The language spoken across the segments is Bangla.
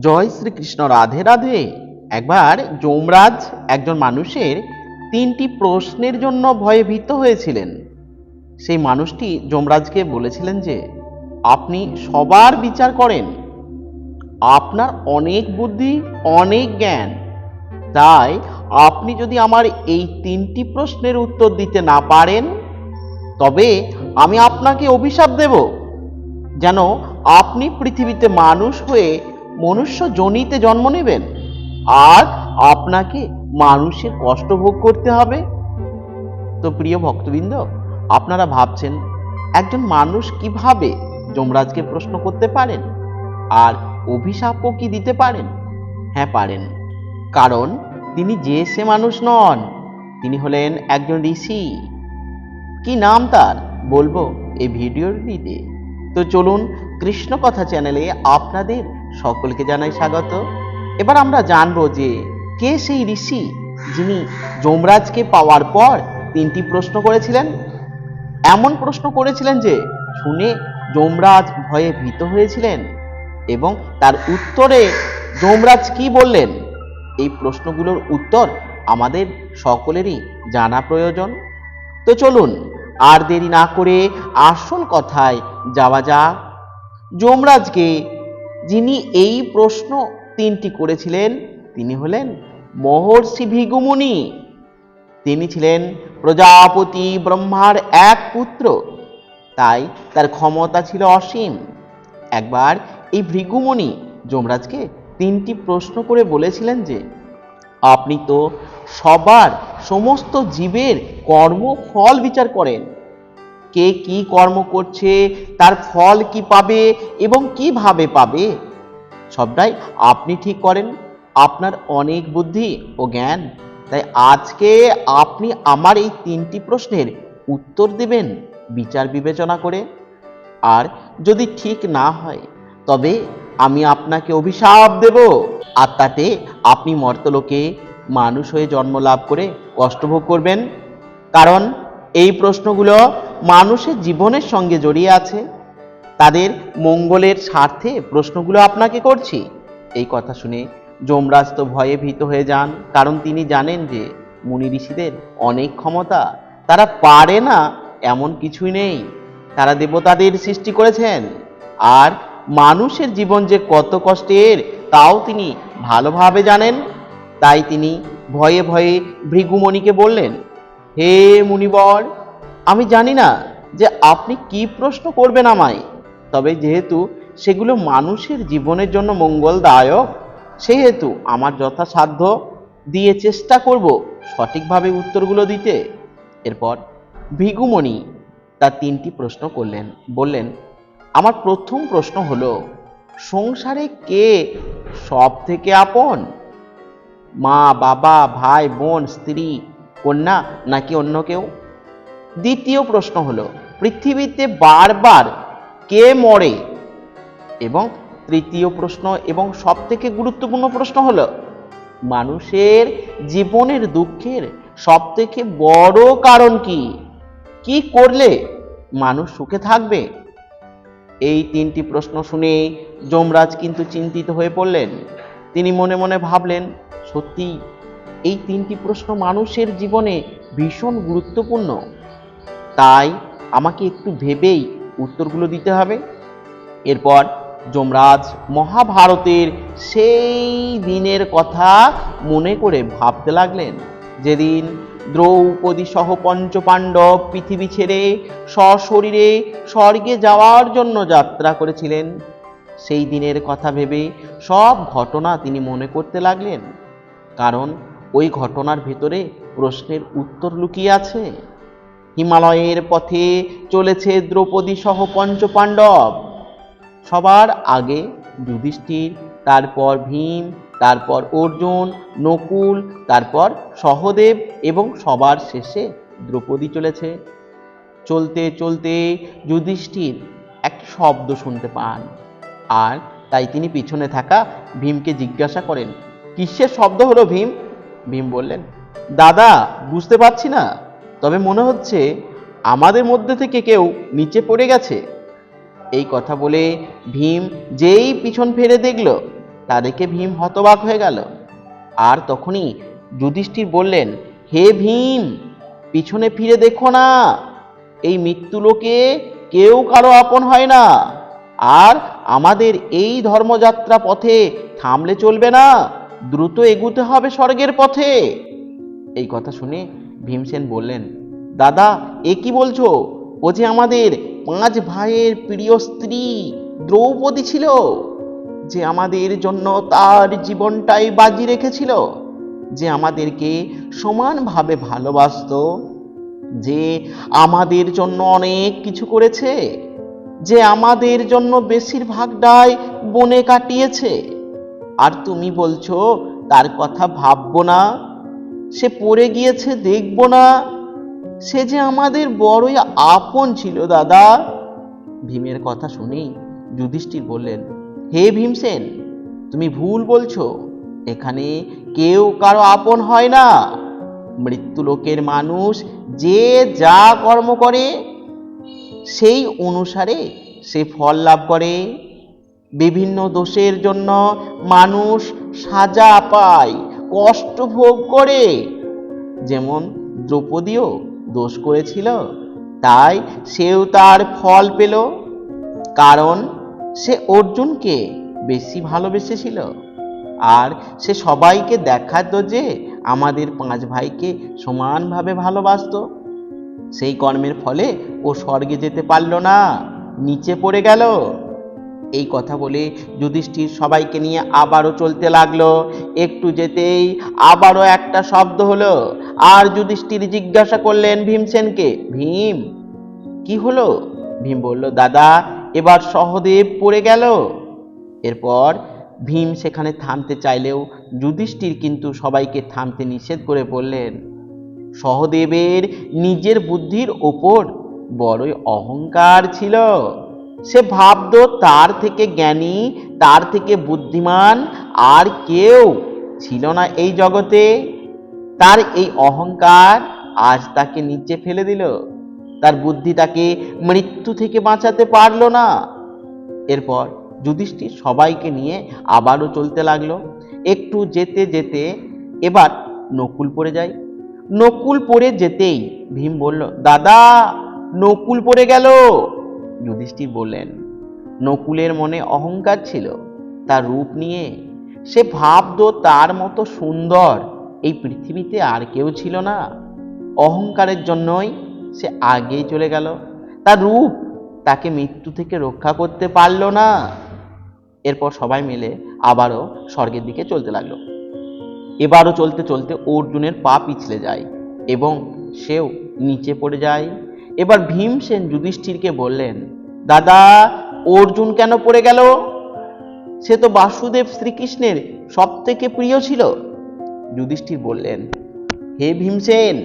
জয় শ্রীকৃষ্ণ, রাধে রাধে। একবার যমরাজ একজন মানুষের তিনটি প্রশ্নের জন্য ভয়ে ভীত হয়েছিলেন। সেই মানুষটি যমরাজকে বলেছিলেন যে, আপনি সবার বিচার করেন। আপনার অনেক বুদ্ধি, অনেক জ্ঞান। তাই আপনি যদি আমার এই তিনটি প্রশ্নের উত্তর দিতে না পারেন, তবে আমি আপনাকে অভিশাপ দেব। যেন আপনি পৃথিবীতে মানুষ হয়ে মনুষ্য জনিতে জন্ম নেবেন। আর আপনাকে মানুষের কষ্ট ভোগ করতে হবে। তো প্রিয় ভক্তবৃন্দ, আপনারা ভাবছেন, একজন মানুষ কীভাবে যমরাজকে প্রশ্ন করতে পারেন? আর অভিশাপও কি দিতে পারেন? হ্যাঁ পারেন। কারণ তিনি যে সে মানুষ নন, তিনি হলেন একজন ঋষি। কি নাম তার? বলব এই ভিডিওটিতে। তো চলুন কৃষ্ণ কথা চ্যানেলে আপনাদের সকলকে জানাই স্বাগত। এবার আমরা জানব যে কে সেই ঋষি যিনি যমরাজকে পাওয়ার পর তিনটি প্রশ্ন করেছিলেন? এমন প্রশ্ন করেছিলেন যে শুনে যমরাজ ভয়ে ভীত হয়েছিলেন এবং তার উত্তরে যমরাজ কি বললেন? এই প্রশ্নগুলোর উত্তর আমাদের সকলেরই জানা প্রয়োজন। তো চলুন, আর দেরি না করে আসল কথায় যাওয়া যাক। যমরাজকে যিনি এই প্রশ্ন তিনটি করেছিলেন, তিনি হলেন মহর্ষি ভিগুমুনি। তিনি ছিলেন প্রজাপতি ব্রহ্মার এক পুত্র, তাই তার ক্ষমতা ছিল অসীম। একবার এই ভৃগুমণি যমরাজকে তিনটি প্রশ্ন করে বলেছিলেন যে, আপনি তো সবার সমস্ত জীবের কর্ম ফল বিচার করেন। কে কি কর্ম করছে, তার ফল কি পাবে এবং কীভাবে পাবে? সবটাই আপনি ঠিক করেন। আপনার অনেক বুদ্ধি ও জ্ঞান। তাই আজকে আপনি আমার এই তিনটি প্রশ্নের উত্তর দেবেন বিচার বিবেচনা করে। আর যদি ঠিক না হয়, তবে আমি আপনাকে অভিশাপ দেব। আর তাতে আপনি মর্তলোকে মানুষ হয়ে জন্ম লাভ করে কষ্টভোগ করবেন। কারণ এই প্রশ্নগুলো মানুষের জীবনের সঙ্গে জড়িয়ে আছে। তাদের মঙ্গলের স্বার্থে প্রশ্নগুলো আপনাকে করছি। এই কথা শুনে যমরাজ তো ভয়ে ভীত হয়ে যান, কারণ তিনি জানেন যে মুনি ঋষিদের অনেক ক্ষমতা তারা পারে না, এমন কিছুই নেই। তারা দেবতাদের সৃষ্টি করেছেন। আর মানুষের জীবন যে কত কষ্টের, তাও তিনি ভালোভাবে জানেন। তাই তিনি ভয়ে ভয়ে ভৃগুমণিকে বললেন, হে মুনিবর আমি জানি না যে আপনি কি প্রশ্ন করবেন আমায়, তবে যেহেতু সেগুলো মানুষের জীবনের জন্য মঙ্গলদায়ক, সেহেতু আমার যথাসাধ্য দিয়ে চেষ্টা করব সঠিকভাবে উত্তরগুলো দিতে। এরপর ভিগুমণি তার তিনটি প্রশ্ন করলেন, বললেন, আমার প্রথম প্রশ্ন হলো, সংসারে কে সব থেকে আপন? মা, বাবা, ভাই, বোন, স্ত্রী, কন্যা নাকি অন্য কেউ? দ্বিতীয় প্রশ্ন হলো, পৃথিবীতে বারবার কে মরে? এবং তৃতীয় প্রশ্ন এবং সব থেকে গুরুত্বপূর্ণ প্রশ্ন হলো, মানুষের জীবনের দুঃখের সব থেকে বড় কারণ কি? কি করলে মানুষ সুখে থাকবে? এই তিনটি প্রশ্ন শুনে যমরাজ কিন্তু চিন্তিত হয়ে পড়লেন। তিনি মনে মনে ভাবলেন সত্যি এই তিনটি প্রশ্ন মানুষের জীবনে ভীষণ গুরুত্বপূর্ণ। তাই আমাকে একটু ভেবেই উত্তরগুলো দিতে হবে। এরপর যমরাজ মহাভারতের সেই দিনের কথা মনে করে ভাবতে লাগলেন, যেদিন দ্রৌপদী সহ পঞ্চপাণ্ডব পৃথিবী ছেড়ে সশরীরে স্বর্গে যাওয়ার জন্য যাত্রা করেছিলেন। সেই দিনের কথা ভেবে সব ঘটনা তিনি মনে করতে লাগলেন, কারণ ওই ঘটনার ভেতরে প্রশ্নের উত্তর লুকিয়ে আছে। হিমালয়ের পথে চলেছে দ্রৌপদী সহ পঞ্চপাণ্ডব। সবার আগে যুধিষ্ঠির, তারপর ভীম, তারপর অর্জুন, নকুল, তারপর সহদেব এবং সবার শেষে দ্রৌপদী চলেছে। চলতে চলতে যুধিষ্ঠির এক শব্দ শুনতে পান আর তাই তিনি পিছনে থাকা ভীমকে জিজ্ঞাসা করেন, কিসের শব্দ হলো ভীম? ভীম বললেন, দাদা, বুঝতে পারছি না। তবে মনে হচ্ছে আমাদের মধ্যে থেকে কেউ নিচে পড়ে গেছে। এই কথা বলে ভীম যেই পিছন ফেরে দেখল তা দেখে ভীম হতবাক হয়ে গেল। আর তখনই যুধিষ্ঠির বললেন, হে ভীম, পিছনে ফিরে দেখো না, এই মৃত্যু মৃত্যুলোকে কেউ কারও আপন হয় না। আর আমাদের এই ধর্মযাত্রা পথে থামলে চলবে না, দ্রুত এগুতে হবে স্বর্গের পথে। এই কথা শুনে ভীমসেন বললেন, দাদা, এ কি বলছো? ও যে আমাদের পাঁচ ভাইয়ের প্রিয় স্ত্রী দ্রৌপদী ছিল, যে আমাদের জন্য তার জীবনটাই বাজি রেখেছিল, যে আমাদেরকে সমানভাবে ভালোবাসতো, যে আমাদের জন্য অনেক কিছু করেছে, যে আমাদের জন্য বেশিরভাগটাই বনে কাটিয়েছে। আর তুমি বলছো, তার কথা ভাববো না? সে পড়ে গিয়েছে, দেখব না। সে যে আমাদের বড়ই আপন ছিল, দাদা। ভীমের কথা শুনেই যুধিষ্ঠির বললেন, হে ভীমসেন, তুমি ভুল বলছো। এখানে কেউ কারও আপন হয় না। মৃত্যুলোকের মানুষ যে যা কর্ম করে, সেই অনুসারে সে ফল লাভ করে। বিভিন্ন দোষের জন্য মানুষ সাজা পায়। কষ্ট ভোগ করে। যেমন দ্রৌপদীও দোষ করেছিল, তাই সেও তার ফল পেল। কারণ সে অর্জুনকে বেশি ভালোবেসেছিল। আর সে সবাইকে দেখাতো যে আমাদের পাঁচ ভাইকে সমানভাবে ভালোবাসতো। সেই কর্মের ফলে ও স্বর্গে যেতে পারল না, নিচে পড়ে গেল। এই কথা বলে যুধিষ্ঠির সবাইকে নিয়ে আবারও চলতে লাগল। একটু যেতেই আবারও একটা শব্দ হলো। আর যুধিষ্ঠির জিজ্ঞাসা করলেন ভীমসেনকে, ভীম, কি হলো? ভীম বলল, দাদা, এবার সহদেব পড়ে গেল। এরপর ভীম সেখানে থামতে চাইলেও যুধিষ্ঠির কিন্তু সবাইকে থামতে নিষেধ করে বললেন, সহদেবের নিজের বুদ্ধির ওপর বড়ই অহংকার ছিল। সে ভাবত তার থেকে জ্ঞানী, তার থেকে বুদ্ধিমান, আর কেউ ছিল না এই জগতে। তার এই অহংকার আজ তাকে নিচে ফেলে দিল। তার বুদ্ধি তাকে মৃত্যু থেকে বাঁচাতে পারল না। এরপর যুধিষ্ঠির সবাইকে নিয়ে আবারও চলতে লাগল। একটু যেতে যেতে এবার নকুল পড়ে যায়। নকুল পড়ে যেতেই ভীম বলল, দাদা, নকুল পড়ে গেল। যুধিষ্ঠির বললেন, নকুলের মনে অহংকার ছিল। তার রূপ নিয়ে সে ভাবতো তার মতো সুন্দর। এই পৃথিবীতে আর কেউ ছিল না। অহংকারের জন্যই সে আগেই চলে গেল। তার রূপ তাকে মৃত্যু থেকে রক্ষা করতে পারল না। এরপর সবাই মিলে আবারও স্বর্গের দিকে চলতে লাগল। এবারও চলতে চলতে অর্জুনের পা পিছলে যায় এবং সেও নিচে পড়ে যায়। এবার ভীমসেন যুধিষ্ঠিরকে বললেন, দাদা, অর্জুন কেন পড়ে গেল? সে তো বাসুদেব শ্রীকৃষ্ণের সব থেকে প্রিয় ছিল। যুধিষ্ঠির বললেন, হে ভীমসেন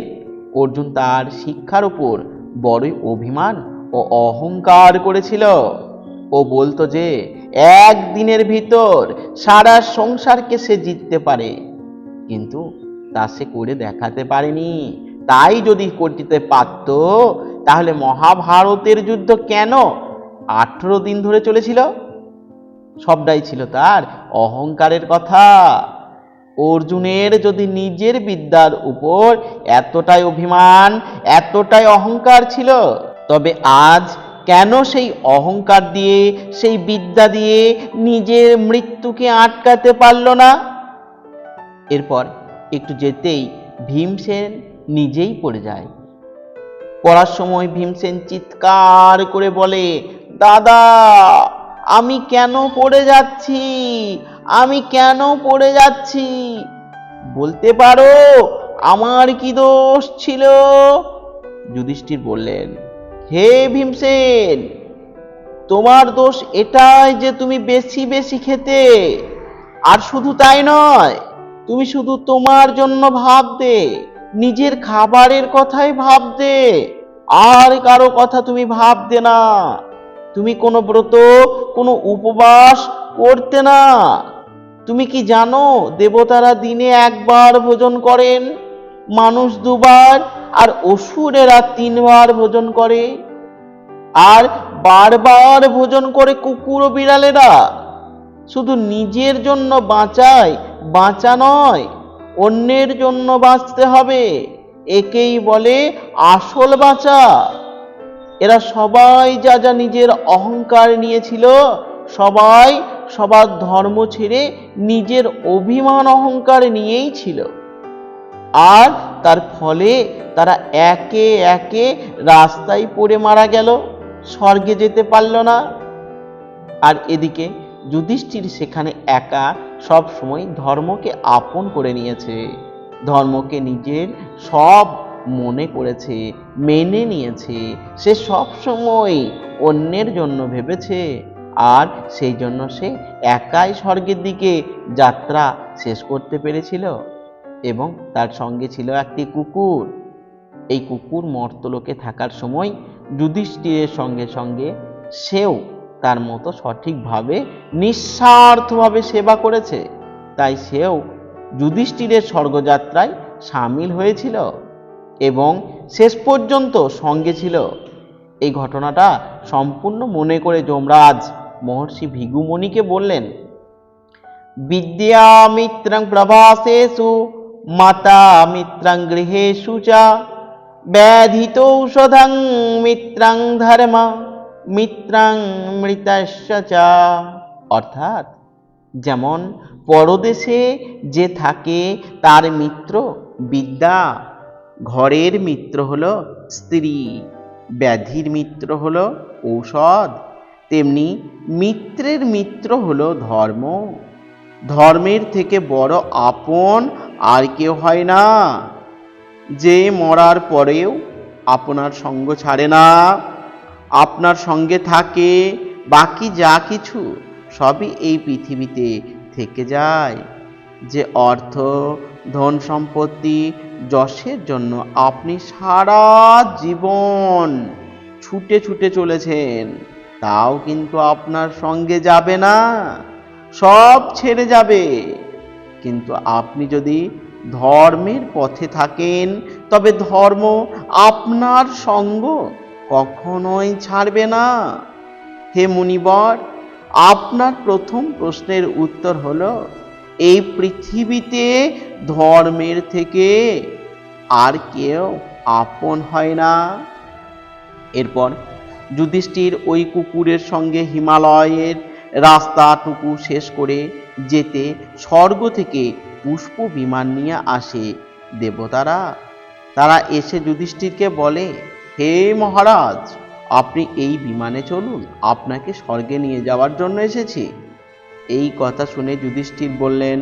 অর্জুন তার শিক্ষার উপর বড়ই অভিমান ও অহংকার করেছিল। ও বলতো যে একদিনের ভিতর সারা সংসারকে সে জিততে পারে, কিন্তু তা সে করে দেখাতে পারেনি। তাই যদি করতে পারত, তাহলে মহাভারতের যুদ্ধ কেন আঠেরো দিন ধরে চলেছিল? সবটাই ছিল তার অহংকারের কথা। অর্জুনের যদি নিজের বিদ্যার উপর এতটাই অভিমান, এতটাই অহংকার ছিল, তবে আজ কেন সেই অহংকার দিয়ে, সেই বিদ্যা দিয়ে নিজের মৃত্যুকে আটকাতে পারল না? এরপর একটু যেতেই ভীমসেন নিজেই পড়ে যায়। পড়ার সময় ভীমসেন চিৎকার করে বলে, দাদা, আমি কেন পড়ে যাচ্ছি? আমি কেন পড়ে যাচ্ছি? বলতে পারো, আমার কি দোষ ছিল? যুধিষ্ঠির বললেন, হে ভীমসেন, তোমার দোষ এটাই যে তুমি বেশি বেশি খেতে। আর শুধু তাই নয়, তুমি শুধু তোমার জন্য ভাবতে নিজের খাবারের কথাই ভাবতে। আর কারও কথা তুমি ভাবতে না। তুমি কোনো ব্রত, কোনো উপবাস করতে না। তুমি কি জানো, দেবতারা দিনে একবার ভোজন করেন, মানুষ দুবার, আর অসুরেরা তিনবার ভোজন করে। আর বারবার ভোজন করে কুকুর ও বিড়ালেরা। শুধু নিজের জন্য বাঁচায়, বাঁচা নয় অন্যের জন্য বাঁচতে হবে। একেই বলে আসল বাঁচা। এরা সবাই যা যা নিজের অহংকার নিয়েছিল, সবাই সবার ধর্ম ছেড়ে নিজের অভিমান অহংকার নিয়েই ছিল। আর তার ফলে তারা একে একে রাস্তায় পড়ে মারা গেল, স্বর্গে যেতে পারল না। আর এদিকে যুধিষ্ঠির সেখানে একা সব সময় ধর্মকে আপন করে নিয়েছে। ধর্মকে নিজের সব মনে করেছে, মেনে নিয়েছে। সে সব সময় অন্যের জন্য ভেবেছে আর সেই জন্য সে একাই স্বর্গের দিকে যাত্রা শেষ করতে পেরেছিল এবং তার সঙ্গে ছিল একটি কুকুর। এই কুকুর মর্তলোকে থাকার সময় যুধিষ্ঠিরের সঙ্গে সঙ্গে সেও তার মতো সঠিকভাবে, নিঃস্বার্থভাবে সেবা করেছে। তাই সেও যুধিষ্ঠিরের স্বর্গযাত্রায় সামিল হয়েছিল এবং শেষ পর্যন্ত সঙ্গে ছিল। এই ঘটনাটা সম্পূর্ণ মনে করে যমরাজ মহর্ষি ভিগুমণিকে বললেন, বিদ্যামিত্রং প্রভাসেষু মাতা মিত্রং গৃহেষু চ, ব্যাধিতৌষধং মিত্রং ধর্ম। মিত্রং মৃতস্য চ। অর্থাৎ যেমন পরদেশে যে থাকে তার মিত্র, বিদ্যা, ঘরের মিত্র হলো স্ত্রী, ব্যাধির মিত্র হলো ঔষধ, তেমনি মিত্রের মিত্র হলো ধর্ম। ধর্মের থেকে বড় আপন আর কেউ হয় না। যে মরার পরেও আপনার সঙ্গ ছাড়ে না। আপনার সঙ্গে থাকে বাকি যা কিছু সবই এই পৃথিবীতে থেকে যায়। যে অর্থ, ধন সম্পত্তি যশের জন্য আপনি সারা জীবন ছুটে ছুটে চলেছেন, তাও কিন্তু আপনার সঙ্গে যাবে না, সব ছেড়ে যাবে। কিন্তু আপনি যদি ধর্মের পথে থাকেন, তবে ধর্ম আপনার সঙ্গ কখনোই ছাড়বে না। হে মুনিবর, আপনার প্রথম প্রশ্নের উত্তর হলো, এই পৃথিবীতে ধর্মের থেকে আর কেউ আপন হয় না। এরপর যুধিষ্ঠির ওই কুকুরের সঙ্গে হিমালয়ের রাস্তাটুকু শেষ করে যেতে স্বর্গ থেকে পুষ্প বিমান নিয়ে আসে দেবতারা। তারা এসে যুধিষ্ঠিরকে বলে হে মহারাজ, আপনি এই বিমানে চলুন, আপনাকে স্বর্গে নিয়ে যাওয়ার জন্য এসেছি। এই কথা শুনে যুধিষ্ঠির বললেন,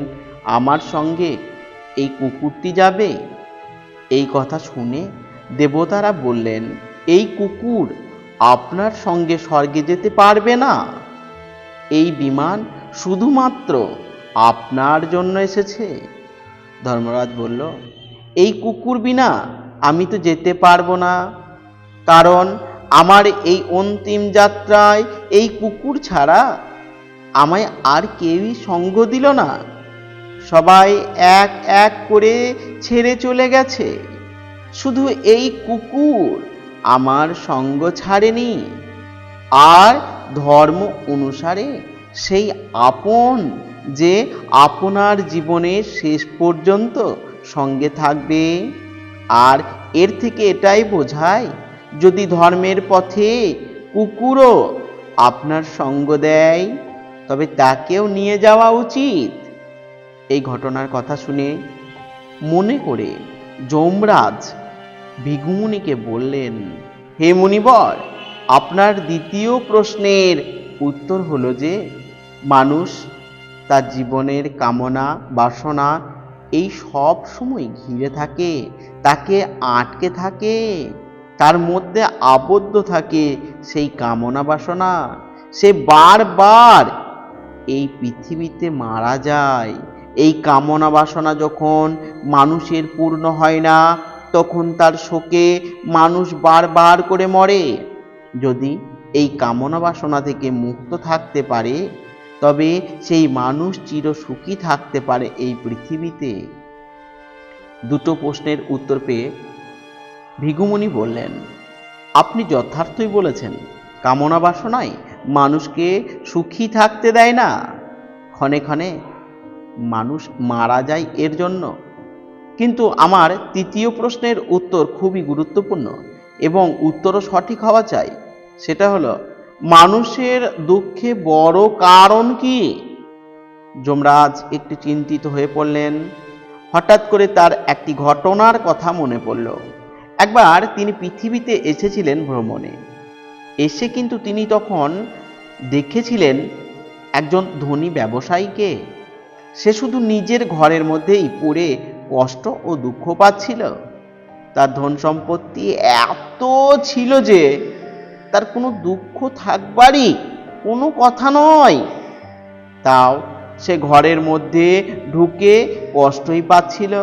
আমার সঙ্গে এই কুকুরটি যাবে? এই কথা শুনে দেবতারা বললেন, এই কুকুর আপনার সঙ্গে স্বর্গে যেতে পারবে না। এই বিমান শুধুমাত্র আপনার জন্য এসেছে। ধর্মরাজ বলল, এই কুকুর বিনা আমি তো যেতে পারব না। কারণ আমার এই অন্তিম যাত্রায় এই কুকুর ছাড়া আমায় আর কেউই সঙ্গ দিল না। সবাই এক এক করে ছেড়ে চলে গেছে। শুধু এই কুকুর আমার সঙ্গ ছাড়েনি। আর ধর্ম অনুসারে সেই আপন যে আপনার জীবনের শেষ পর্যন্ত সঙ্গে থাকবে, আর এর থেকে এটাই বোঝায় যদি ধর্মের পথে কুকুরও আপনার সঙ্গ দেয়, তবে তাকেও নিয়ে যাওয়া উচিত। এই ঘটনার কথা শুনে মনে করে যমরাজ ভিগুমুনিকে বললেন, হে মুনিবর, আপনার দ্বিতীয় প্রশ্নের উত্তর হলো যে, মানুষ তার জীবনের কামনা, বাসনা, এই সব সময় ঘিরে থাকে, তাকে আটকে থাকে। তার মধ্যে আবদ্ধ থাকে সেই কামনা বাসনা। সে বারবার এই পৃথিবীতে মারা যায়। এই কামনা বাসনা যখন মানুষের পূর্ণ হয় না, তখন তার শোকে মানুষ বারবার করে মরে। যদি এই কামনা বাসনা থেকে মুক্ত থাকতে পারে, তবে সেই মানুষ চির সুখী থাকতে পারে এই পৃথিবীতে। দুটো প্রশ্নের উত্তর পেয়ে ভিগুমণি বললেন, আপনি যথার্থই বলেছেন, কামনা বাসনায় মানুষকে সুখী থাকতে দেয় না। ক্ষণে ক্ষণে মানুষ মারা যায় এর জন্য। কিন্তু আমার তৃতীয় প্রশ্নের উত্তর খুবই গুরুত্বপূর্ণ এবং উত্তরও সঠিক হওয়া চাই। সেটা হলো, মানুষের দুঃখে বড় কারণ কি? যমরাজ একটু চিন্তিত হয়ে পড়লেন। হঠাৎ করে তার একটি ঘটনার কথা মনে পড়ল। একবার তিনি পৃথিবীতে এসেছিলেন ভ্রমণে। এসে কিন্তু তিনি তখন দেখেছিলেন একজন ধনী ব্যবসায়ীকে। সে শুধু নিজের ঘরের মধ্যেই পড়ে কষ্ট ও দুঃখ পাচ্ছিল। তার ধন সম্পত্তি এত ছিল যে তার কোনো দুঃখ থাকবারই কোনো কথা নয়। তাও সে ঘরের মধ্যে ঢুকে কষ্টই পাচ্ছিল।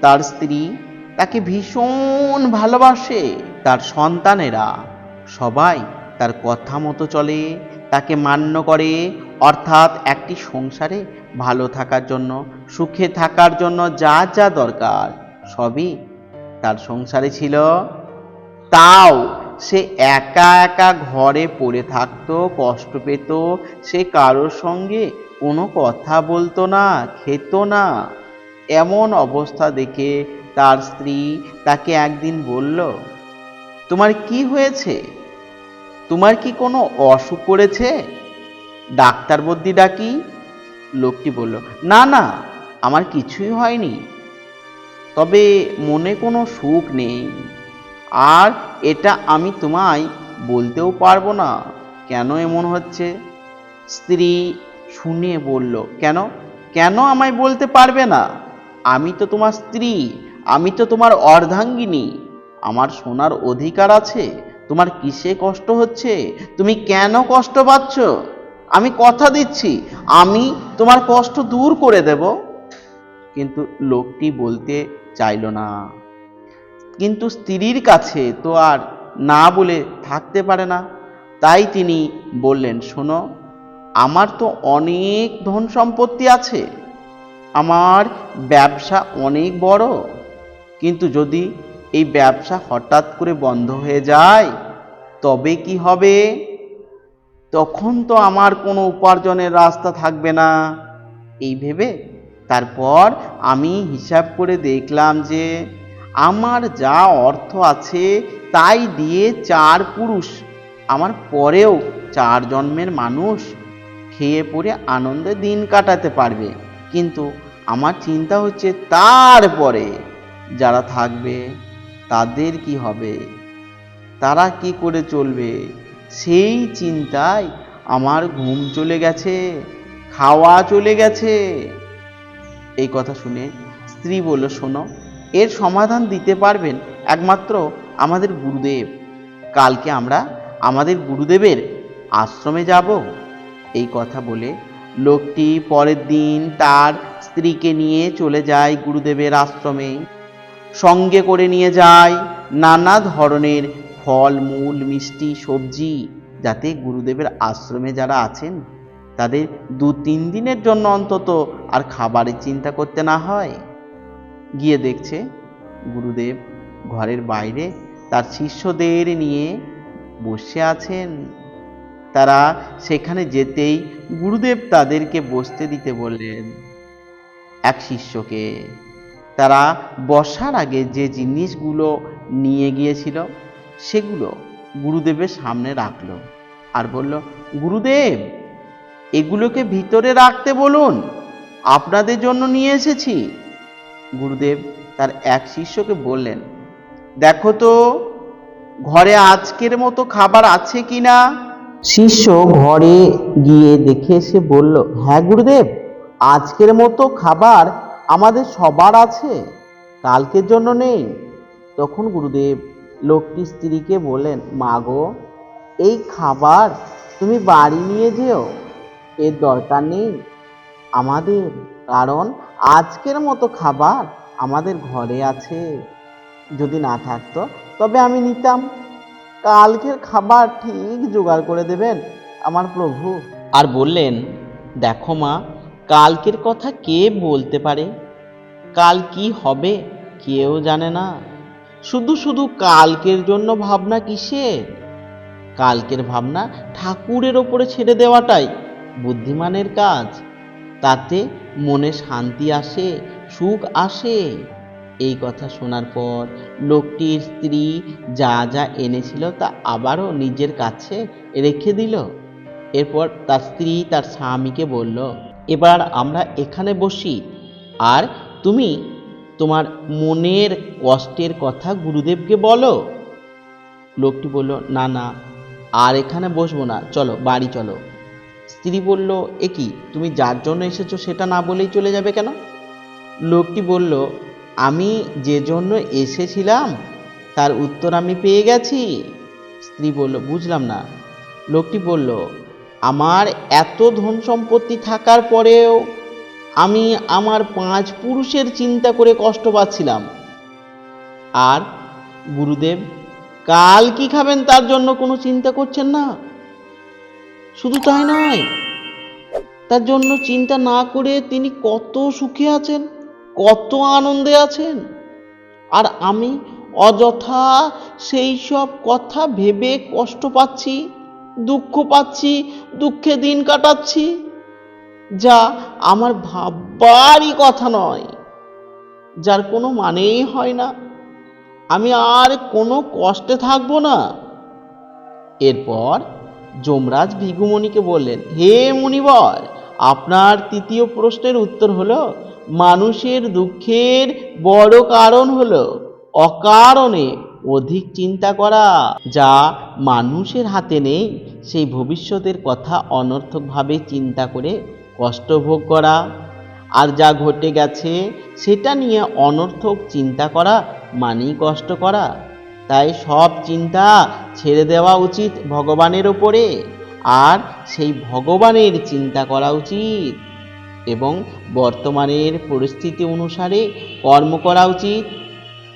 তার স্ত্রী তাকে ভীষণ ভালোবাসে। তার সন্তানেরা সবাই তার কথা মতো চলে, তাকে মান্য করে, অর্থাৎ একটি সংসারে ভালো থাকার জন্য, সুখে থাকার জন্য যা যা দরকার, সবই তার সংসারে ছিল। তাও সে একা একা ঘরে পড়ে থাকতো, কষ্ট পেত, সে কারোর সঙ্গে কোনো কথা বলতো না, খেত না। এমন অবস্থা দেখে তার স্ত্রী তাকে একদিন বলল, তোমার কি হয়েছে? তোমার কি কোনো অসুখ করেছে ডাক্তার বদ্যি ডাকি, লোকটি বলল, না না, আমার কিছুই হয়নি। তবে মনে কোনো সুখ নেই। আর এটা আমি তোমায় বলতেও পারব না। কেন এমন হচ্ছে? স্ত্রী শুনে বলল, কেন? কেন আমায় বলতে পারবে না? আমি তো তোমার স্ত্রী। আমি তো তোমার অর্ধাঙ্গিনী। আমার শোনার অধিকার আছে। তোমার কিসে কষ্ট হচ্ছে? তুমি কেন কষ্ট পাচ্ছ? আমি কথা দিচ্ছি। আমি তোমার কষ্ট দূর করে দেব। কিন্তু লোকটি বলতে চাইল না। কিন্তু স্ত্রীর কাছে তো আর না বলে থাকতে পারে না। তাই তিনি বললেন, শোনো, আমার তো অনেক ধন সম্পত্তি আছে। আমার ব্যবসা অনেক বড়। কিন্তু যদি এই ব্যবসা হঠাৎ করে বন্ধ হয়ে যায়, তবে কি হবে? তখন তো আমার কোনো উপার্জনের রাস্তা থাকবে না। এই ভেবে তারপর আমি হিসাব করে দেখলাম যে, আমার যা অর্থ আছে তাই দিয়ে চার পুরুষ, আমার পরেও চার জন্মের মানুষ খেয়ে পড়ে আনন্দে দিন কাটাতে পারবে। কিন্তু আমার চিন্তা হচ্ছে তারপরে। যারা থাকবে, তাদের কি হবে? তারা কি করে চলবে? সেই চিন্তায় আমার ঘুম চলে গেছে, খাওয়া চলে গেছে। এই কথা শুনে স্ত্রী বলল, শোনো, এর সমাধান দিতে পারবেন একমাত্র আমাদের গুরুদেব। কালকে আমরা আমাদের গুরুদেবের আশ্রমে যাব। এই কথা বলে লোকটি পরের দিন তার স্ত্রীকে নিয়ে চলে যায় গুরুদেবের আশ্রমে। সঙ্গে করে নিয়ে যায়। নানা ধরনের ফল, মূল, মিষ্টি, সবজি, যাতে গুরুদেবের আশ্রমে যারা আছেন, তাদের দু তিন দিনের জন্য অন্তত আর খাবারের চিন্তা করতে না হয়। গিয়ে দেখছে গুরুদেব ঘরের বাইরে তার শিষ্যদের নিয়ে বসে আছেন। তারা সেখানে যেতেই গুরুদেব তাদেরকে বসতে দিতে বললেন, এক শিষ্যকে তারা বসার আগে যে জিনিসগুলো নিয়ে গিয়েছিল, সেগুলো গুরুদেবের সামনে রাখল আর বলল, গুরুদেব, এগুলোকে ভিতরে রাখতে বলুন, আপনাদের জন্য নিয়ে এসেছি। গুরুদেব তার এক শিষ্যকে বললেন, দেখো তো, ঘরে আজকের মতো খাবার আছে কি না? শিষ্য ঘরে গিয়ে দেখে এসে বলল হ্যাঁ গুরুদেব, আজকের মতো খাবার আমাদের সবার আছে, কালকের জন্য নেই। তখন গুরুদেব লোকটি স্ত্রীকে বললেন, মা গো, এই খাবার তুমি বাড়ি নিয়ে যেও, এর দরকার নেই। আমাদের, কারণ আজকের মতো খাবার আমাদের ঘরে আছে। যদি না থাকতো, তবে আমি নিতাম। কালকের খাবার ঠিক জোগাড় করে দেবেন আমার প্রভু। আর বললেন, দেখো মা কালকের কথা কে বলতে পারে? কাল কি হবে কেউ জানে না। শুধু শুধু কালকের জন্য ভাবনা কিসের? কালকের ভাবনা ঠাকুরের ওপরে ছেড়ে দেওয়াটাই বুদ্ধিমানের কাজ। তাতে মনে শান্তি আসে, সুখ আসে। এই কথা শোনার পর লোকটির স্ত্রী যা যা এনেছিল তা আবারও নিজের কাছে রেখে দিল। এরপর তার স্ত্রী তার স্বামীকে বলল এবার আমরা এখানে বসি। আর তুমি তোমার মনের কষ্টের কথা গুরুদেবকে বলো। লোকটি বলল, না না, আর এখানে বসবো না। চলো, বাড়ি চলো। স্ত্রী বলল, এ কি, তুমি যার জন্য এসেছ সেটা না বলেই চলে যাবে কেন? লোকটি বলল, আমি যে জন্য এসেছিলাম, তার উত্তর আমি পেয়ে গেছি। স্ত্রী বলল, বুঝলাম না। লোকটি বলল আমার এত ধন সম্পত্তি থাকার পরেও আমি আমার পাঁচ পুরুষের চিন্তা করে কষ্ট পাচ্ছিলাম। আর গুরুদেব, কাল কি খাবেন তার জন্য কোনো চিন্তা করছেন না? শুধু তাই নয়, তার জন্য চিন্তা না করে তিনি কত সুখে আছেন, কত আনন্দে আছেন। আর আমি অযথা সেই সব কথা ভেবে কষ্ট পাচ্ছি। দুঃখ পাচ্ছি, দুঃখে দিন কাটাচ্ছি, যা আমার ভাববারই কথা নয়, যার কোনো মানেই হয় না। আমি আর কোনো কষ্টে থাকব না। এরপর যমরাজ ভিগুমণিকে বললেন, হে মুনিবর, আপনার তৃতীয় প্রশ্নের উত্তর হলো, মানুষের দুঃখের বড় কারণ হলো অকারণে অধিক চিন্তা করা যা মানুষের হাতে নেই, সেই ভবিষ্যতের কথা অনর্থকভাবে চিন্তা করে কষ্ট ভোগ করা। আর যা ঘটে গেছে, সেটা নিয়ে অনর্থক চিন্তা করা মানেই কষ্ট করা। তাই সব চিন্তা ছেড়ে দেওয়া উচিত ভগবানের ওপরে, আর সেই ভগবানের চিন্তা করা উচিত। এবং বর্তমানের পরিস্থিতি অনুসারে কর্ম করা উচিত।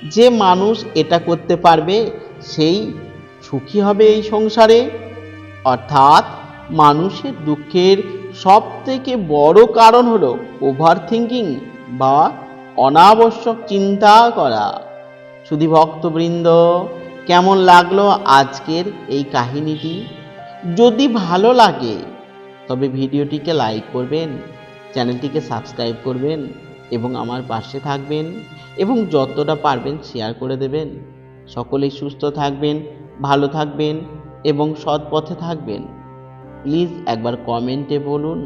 যে মানুষ এটা করতে পারবে, সেই সুখী হবে এই সংসারে। অর্থাৎ মানুষের দুঃখের সব থেকে বড় কারণ হলো ওভার থিঙ্কিং বা অনাবশ্যক চিন্তা করা। শুধু ভক্তবৃন্দ, কেমন লাগল আজকের এই কাহিনীটি? যদি ভালো লাগে, তবে ভিডিওটিকে লাইক করবেন, চ্যানেলটিকে সাবস্ক্রাইব করবেন। এবং আমার পাশে থাকবেন এবং যতটা পারবেন শেয়ার করে দেবেন। সকলেই সুস্থ থাকবেন, ভালো থাকবেন এবং সৎ পথে থাকবেন। প্লিজ একবার কমেন্টে বলুন,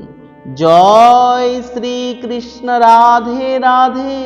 জয় শ্রীকৃষ্ণ রাধে রাধে।